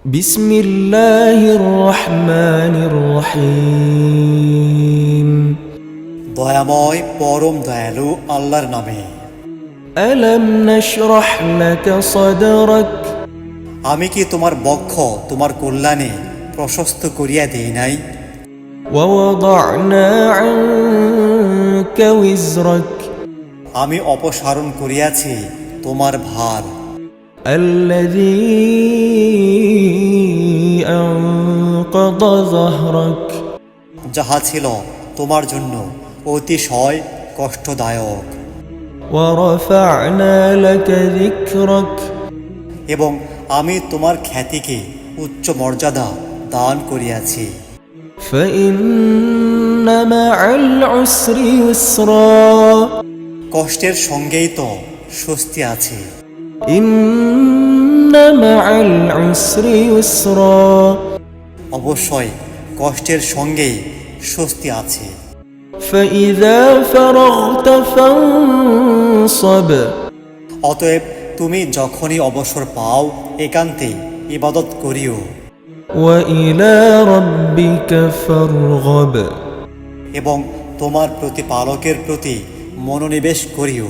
بسم الله الرحمن الرحيم দয়াময় পরম দয়ালু আল্লাহর নামে ألم نشرح لك صدرك আমি কি তোমার বক্ষ তোমার কল্যাণে প্রশস্ত করিয়া দেই নাই ووضعنا عنك وزرك আমি অপসারণ করিয়াছি তোমার ভার الذي أنقض ظهرك যাহা ছিল তোমার জন্য অতিশয় কষ্টদায়ক। এবং আমি তোমার খ্যাতিকে উচ্চ মর্যাদা দান করিয়াছি। কষ্টের সঙ্গেই তো স্বস্তি আছে। অবশ্যই কষ্টের সঙ্গে স্বস্তি আছে। অতএব তুমি যখনই অবসর পাও একান্তে ইবাদত করিও। এবং তোমার প্রতিপালকের প্রতি মনোনিবেশ করিও।